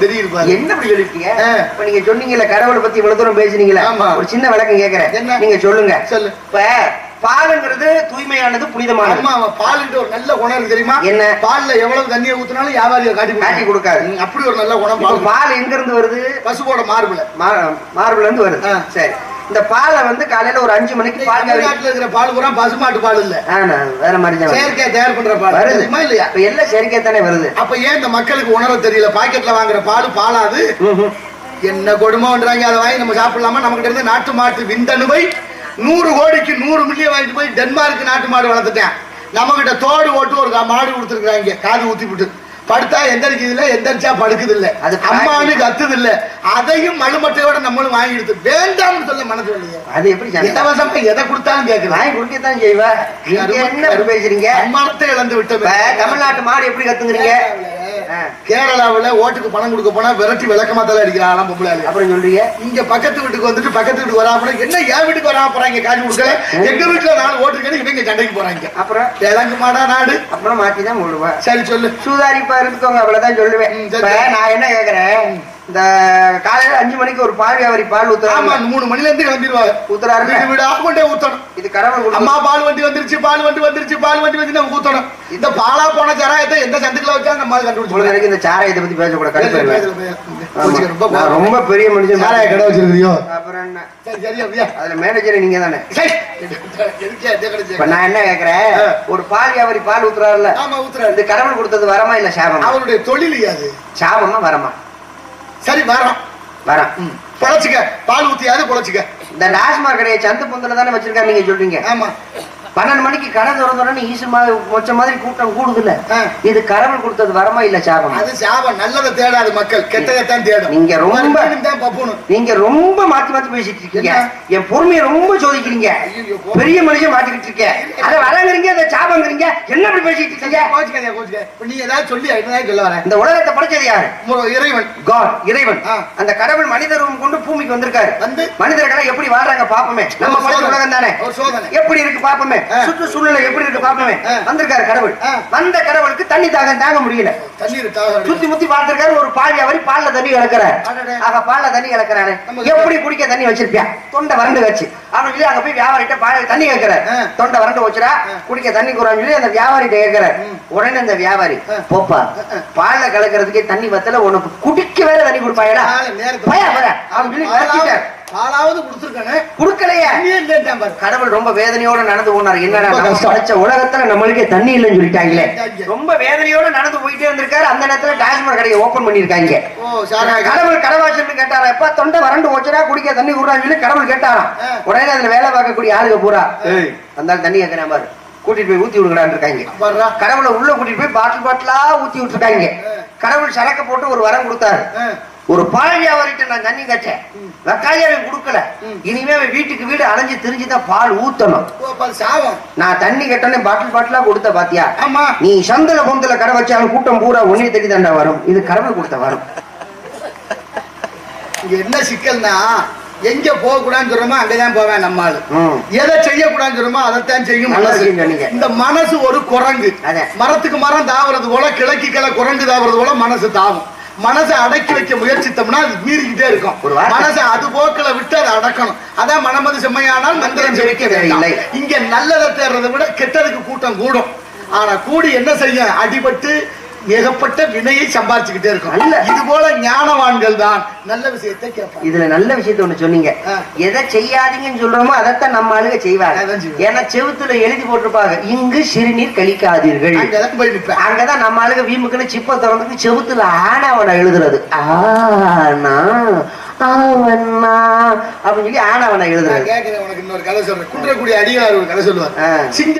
என்ன இப்படி சொல்லிருக்கீங்க? ஆ. இப்ப நீங்க சொன்னீங்கல்ல கடவுளை பத்தி இவ்வளவு தூரம் பேசுனீங்களா ஆமா. ஒரு சின்ன விளக்கம் கேக்குறேன்? நீங்க சொல்லுங்க. சொல்லு. இப்ப பாலுங்கிறது தூய்மையானது புனிதமானது. அவன் பாலுக்கு ஒரு நல்ல இருக்கு தெரியுமா? என்ன? பால்ல எவ்வளவு தண்ணியை ஊத்தினாலும் வியாபாரியை காட்டி காட்டி கொடுக்காது. அப்படி ஒரு நல்ல இப்ப பால். எங்க இருந்து வருது? பசுவோட மார்புல மார்புல இருந்து வருது. சரி. இந்த பாலை வந்து காலையில ஒரு அஞ்சு மணிக்கு பால் தமிழ்நாட்டுல இருக்கிற பால் பூரா பசுமாட்டு பால் இல்ல. வேற மாதிரி. செயற்கையா தயார் பண்ற பால். வருது. தெரியுமா இல்லையா? இப்ப எல்லாம் செயற்கை தானே வருது. அப்ப ஏன் இந்த மக்களுக்கு உணர தெரியல? பாக்கெட்ல வாங்குற பால் பாலாது. என்ன கொடுமைன்றாங்க? அதை வாங்கி நம்ம சாப்பிடலாமா? நமக்கிட்ட இருந்து நாட்டு மாட்டு விந்தணுவை நூறு கோடிக்கு நூறு மில்லியன் வாங்கிட்டு போய் டென்மார்க் நாட்டு மாடு வளர்த்துட்டேன். நம்ம கிட்ட தோடு ஓட்டு ஒரு மாடு கொடுத்துருக்காங்க காது ஊத்தி விட்டு படுத்தா எந்திரிக்குது இல்ல எந்திரிச்சா படுக்குது இல்ல அது அம்மானு கத்துது இல்ல அதையும் மழுமட்டையோட நம்மளும் வாங்கி எடுத்து வேண்டாம்னு சொல்ல மனசு இல்லையா. அது எப்படி? இலவசமா எதை கொடுத்தாலும் கேட்கலாம் வாங்கி குடிக்கத்தான் செய்வா. நீங்க என்ன பேசுறீங்க? அம்மானத்தை இழந்து விட்டது தமிழ்நாட்டு மாடு எப்படி கத்துங்கிறீங்க ஆ. கேரளாவுல ஓட்டுக்கு பணம் கொடுக்க போனா விரட்டி விளக்கமா தலை அடிக்கிறான் பொம்பளை. அப்புறம் சொல்றீங்க. இங்க பக்கத்து வீட்டுக்கு வந்துட்டு பக்கத்து வீட்டுக்கு வராம என்ன என் வீட்டுக்கு வராம போறாங்க காசு கொடுக்கல? எங்க வீட்டுல நாலு ஓட்டுக்கு இவங்க சண்டைக்கு போறாங்க. அப்புறம்? கிழங்கு மாடா நாடு? அப்புறம் மாத்தி தான் போடுவா. சரி சொல்லு. சூதாரிப்பா இருந்துக்கோங்க அவ்வளவுதான் சொல்லுவேன். நான் என்ன கேக்குறேன்? இந்த காலையில அஞ்சு மணிக்கு ஒரு பால் வியாபாரி பால் ஊத்துறாங்க இந்த மூணு மணில இருந்து கிளம்பிடுவாங்க ஊத்துறாருல? வீடு வீடா கொண்டே ஊத்தணும். இது கடவுள் அம்மா பால் வண்டி வந்துருச்சு பால் வண்டி வந்துருச்சு பால் வண்டி வந்து நம்ம ஊத்தணும். இந்த பாலா போன ஜராயத்தை எந்த சந்துக்குள்ள வச்சா நம்ம கண்டுபிடிச்சு இந்த சாராயத்தை பத்தி பேசக்கூடாது ரொம்ப பெரிய மனுஷன். சாராய கடை வச்சிருக்கியோ? அப்புறம் என்ன? சரி அப்படியா? அதுல மேனேஜர் நீங்க தானே? நான் என்ன கேக்குறேன். ஒரு பால் வியாபாரி பால் ஊத்துறாருல ஆமா ஊத்துறாரு. இது கடவுள் கொடுத்தது வரமா இல்ல சாபமா? அவருடைய தொழில் அது சாபமா வரமா? சரி வரோம் வரம். பொழைச்சுக்க. பால் ஊத்தியாவது பொழைச்சுக்க. இந்த டாஸ்மாக் கடையை சந்து பொந்தல தானே வச்சிருக்காங்க நீங்க சொல்றீங்க. ஆமா. பன்னெண்டு மணிக்கு கடை திறந்தோடனே ஈசு மாதிரி மொச்ச மாதிரி கூட்டம் கூடுதுல்ல? ஆ. இது கடவுள் கொடுத்தது வரமா இல்ல சாபமா? அது சாபம். நல்லதை தேடாது மக்கள். கெட்டதைத்தான் தேடும். நீங்க ரொம்ப- நீங்க ரொம்ப மாத்தி மாத்தி பேசிட்டு இருக்கீங்க? என் பொறுமையை ரொம்ப சோதிக்கிறீங்க. பெரிய மனுஷன் மாட்டிக்கிட்டு இருக்கேன் அத வரங்கிறீங்க அதை சாபங்கிறீங்க. என்ன இப்படி பேசிட்டு இருக்கீங்க? கோச்சுக்காதே கோச்சுக்க. நீ ஏதாவது சொல்லி என்னதான் சொல்ல வரேன் இந்த உலகத்தை படைச்சது யாரு? இறைவன். காட் இறைவன். அந்த கடவுள் மனித ரூபம் கொண்டு பூமிக்கு வந்திருக்காரு. வந்து? மனிதர்களை எப்படி வாழ்றாங்க பாப்போமே? நம்ம. உலகம் தானே ஒரு சோதனை. எப்படி இருக்கு பாப்போமே? ஆ. சுற்று சூழ்நிலை எப்படி இருக்கு பாப்போமே? ஆ. வந்திருக்காரு கடவுள். வந்த கடவுளுக்கு தண்ணி தாகம் தாங்க முடியல. சுத்தி முத்தி பார்த்திருக்காரு ஒரு பால் வியாபாரி பால்ல தண்ணி கலக்கிறாரு. ஆக பால்ல தண்ணி கலக்கிறாரு. எப்படி குடிக்க தண்ணி வச்சிருப்பியா? தொண்டை வறண்டு வச்சு. அவன் சொல்லி அங்க போய் வியாபாரிட்ட பால் தண்ணி கேட்கிறாரு. தொண்டை வறண்டு வச்சுடா குடிக்க தண்ணி குறான்னு சொல்லி அந்த வியாபாரிட்ட கேட்கிறாரு உடனே அந்த வியாபாரி. போப்பா பால்ல கலக்கிறதுக்கே தண்ணி வத்தல உனக்கு குடிக்க வேற தண்ணி கொடுப்பாயடா. பயா பயா பாலாவது கொடுத்துருக்கானே. குடுக்கலையே. கடவுள் ரொம்ப வேதனையோட நடந்து போனார். என்னடா கஷ்டம். படைச்ச உலகத்துல நம்மளுக்கே தண்ணி இல்லைன்னு சொல்லிட்டாங்களே. சொல்லிட்டாங்க. ரொம்ப வேதனையோட நடந்து போயிட்டே இருந்திருக்காரு. அந்த நேரத்துல டாஸ்மாக் கடையை ஓபன் பண்ணிருக்காங்க கடவுள் கடவாசல் கேட்டாரா? எப்ப தொண்டை வறண்டு போச்சுடா குடிக்க தண்ணி விடுறான்னு சொல்லி கடவுள் கேட்டாராம். உடனே அதுல வேலை பார்க்கக்கூடிய ஆளுங்க பூரா அந்த தண்ணி கேட்கிறேன் பாரு. கூட்டிட்டு போய் ஊத்தி விடுங்கடான்னு இருக்காங்க. கடவுளை உள்ள கூட்டிட்டு போய் பாட்டில் பாட்டிலா ஊத்தி விட்டுருக்காங்க. கடவுள் சரக்க போட்டு ஒரு வரம் கொடுத்தாரு. ஒரு பால் வியாபாரிட்ட நான் தண்ணி கட்டேன். வெக்காய அவன் கொடுக்கல. இனிமே அவன் வீட்டுக்கு வீடு அலைஞ்சு திரிஞ்சுதான் பால் ஊத்தணும். நான் தண்ணி கட்டனே பாட்டில் பாட்டிலா கொடுத்த பாத்தியா? ஆமா. நீ சந்தல பொந்தல கடை வச்சாலும் கூட்டம் பூரா ஒன்னே தேடி தாண்டா வரும். இது கடவுள் கொடுத்த வரும். என்ன சிக்கல்னா எங்க போக கூடாதுன்னு சொல்றோமோ அங்கதான் போவேன் நம்ம ஆளு ம். எதை செய்யக்கூடாதுன்னு சொல்றோமோ அதைத்தான் செய்யும் மனசு. இந்த மனசு ஒரு குரங்கு. மரத்துக்கு மரம் தாவறது போல கிழக்கு கிளை குரங்கு தாவறது போல மனசு தாவும். மனசை அடக்கி வைக்க முயற்சித்தோம்னா அது மீறிக்கிட்டே இருக்கும். மனசை அது போக்குல விட்டு அதை அடக்கணும். அதான் மனமது செம்மையானால் மந்திரம் இல்லை. இங்க நல்லதை தேடுறதை விட கெட்டதுக்கு கூட்டம் கூடும். ஆனா கூடி என்ன செய்ய? அடிபட்டு மிகப்பட்ட வினையை சம்பாதிச்சுக்கிட்டே இருக்கும். நல்ல. இது போல ஞானவான்கள் தான் நல்ல விஷயத்தை கேட்பாங்க. இதுல நல்ல விஷயத்த ஒண்ணு சொன்னீங்க. எதை செய்யாதீங்கன்னு சொல்றோமோ அதைத்தான் நம்ம ஆளுங்க செய்வாங்க. ஏன்னா செவுத்துல எழுதி போட்டிருப்பாங்க. இங்கு சிறுநீர் கழிக்காதீர்கள். அங்கதான் நம்ம ஆளுங்க வீமுக்குன்னு சிப்ப திறந்துக்கு செவுத்துல ஆனவனை எழுதுறது. ஆனா அவனா அப்படின்னு சொல்லி ஆனவனை கேட்கிறேன் உனக்கு இன்னொரு கதை சொல்றேன். குன்றக்குடி அடிகளார் ஒரு கதை. சிங்க